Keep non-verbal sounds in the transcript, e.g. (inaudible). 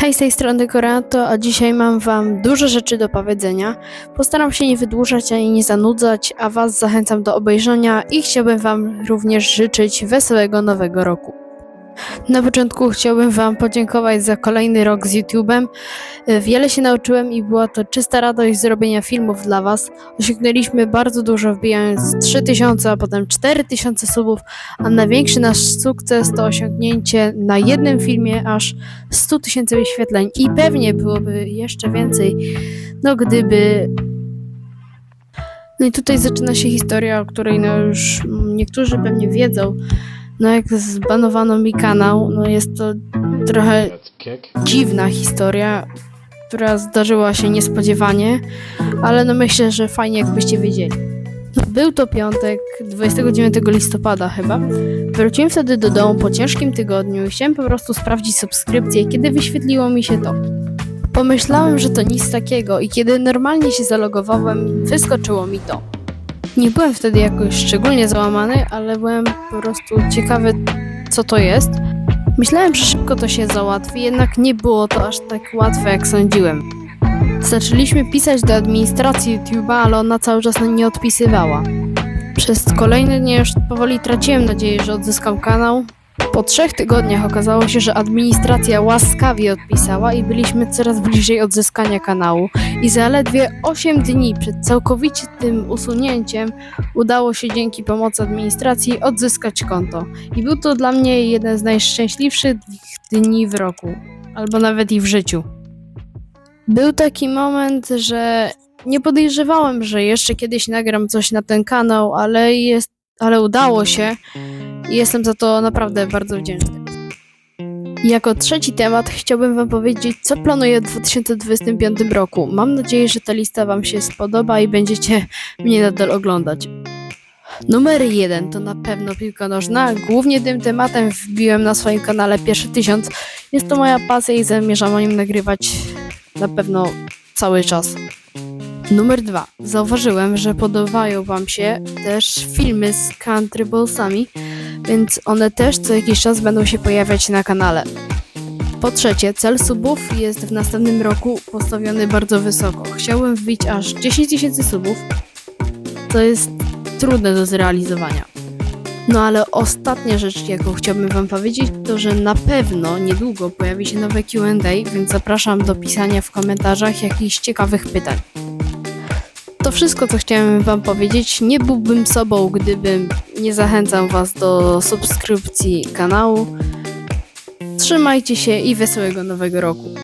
Hej, z tej strony Koreato, a dzisiaj mam Wam dużo rzeczy do powiedzenia. Postaram się nie wydłużać ani nie zanudzać, a Was zachęcam do obejrzenia i chciałbym Wam również życzyć wesołego nowego roku. Na początku chciałbym Wam podziękować za kolejny rok z YouTube'em. E, Wiele się nauczyłem i była to czysta radość zrobienia filmów dla Was. Osiągnęliśmy bardzo dużo, wbijając 3000, a potem 4000 subów, a największy nasz sukces to osiągnięcie na jednym filmie aż 100 tysięcy wyświetleń i pewnie byłoby jeszcze więcej, no gdyby... No i tutaj zaczyna się historia, o której no już niektórzy pewnie wiedzą. No jak zbanowano mi kanał, no jest to trochę dziwna historia, która zdarzyła się niespodziewanie, ale no myślę, że fajnie jakbyście wiedzieli. Był to piątek, 29 listopada chyba. Wróciłem wtedy do domu po ciężkim tygodniu i chciałem po prostu sprawdzić subskrypcję, kiedy wyświetliło mi się to. Pomyślałem, że to nic takiego i kiedy normalnie się zalogowałem, wyskoczyło mi to. Nie byłem wtedy jakoś szczególnie załamany, ale byłem po prostu ciekawy, co to jest. Myślałem, że szybko to się załatwi, jednak nie było to aż tak łatwe, jak sądziłem. Zaczęliśmy pisać do administracji YouTube'a, ale ona cały czas nie odpisywała. Przez kolejne dni już powoli traciłem nadzieję, że odzyskam kanał. Po trzech tygodniach okazało się, że administracja łaskawie odpisała i byliśmy coraz bliżej odzyskania kanału. I zaledwie 8 dni przed całkowicie tym usunięciem udało się dzięki pomocy administracji odzyskać konto. I był to dla mnie jeden z najszczęśliwszych dni w roku, albo nawet i w życiu. Był taki moment, że nie podejrzewałem, że jeszcze kiedyś nagram coś na ten kanał, ale, jest, ale udało się i jestem za to naprawdę bardzo wdzięczny. Jako trzeci temat chciałbym Wam powiedzieć, co planuję w 2025 roku. Mam nadzieję, że ta lista Wam się spodoba i będziecie (laughs) mnie nadal oglądać. Numer jeden to na pewno piłka nożna. Głównie tym tematem wbiłem na swoim kanale pierwszy tysiąc. Jest to moja pasja i zamierzam o nim nagrywać na pewno cały czas. Numer dwa. Zauważyłem, że podobają Wam się też filmy z country ballsami, więc one też co jakiś czas będą się pojawiać na kanale. Po trzecie, cel subów jest w następnym roku postawiony bardzo wysoko. Chciałbym wbić aż 10 tysięcy subów. To jest trudne do zrealizowania. No ale ostatnia rzecz, jaką chciałbym Wam powiedzieć, to że na pewno niedługo pojawi się nowe QA, więc zapraszam do pisania w komentarzach jakichś ciekawych pytań. To wszystko, co chciałem Wam powiedzieć. Nie byłbym sobą, gdybym nie zachęcał Was do subskrypcji kanału. Trzymajcie się i wesołego nowego roku.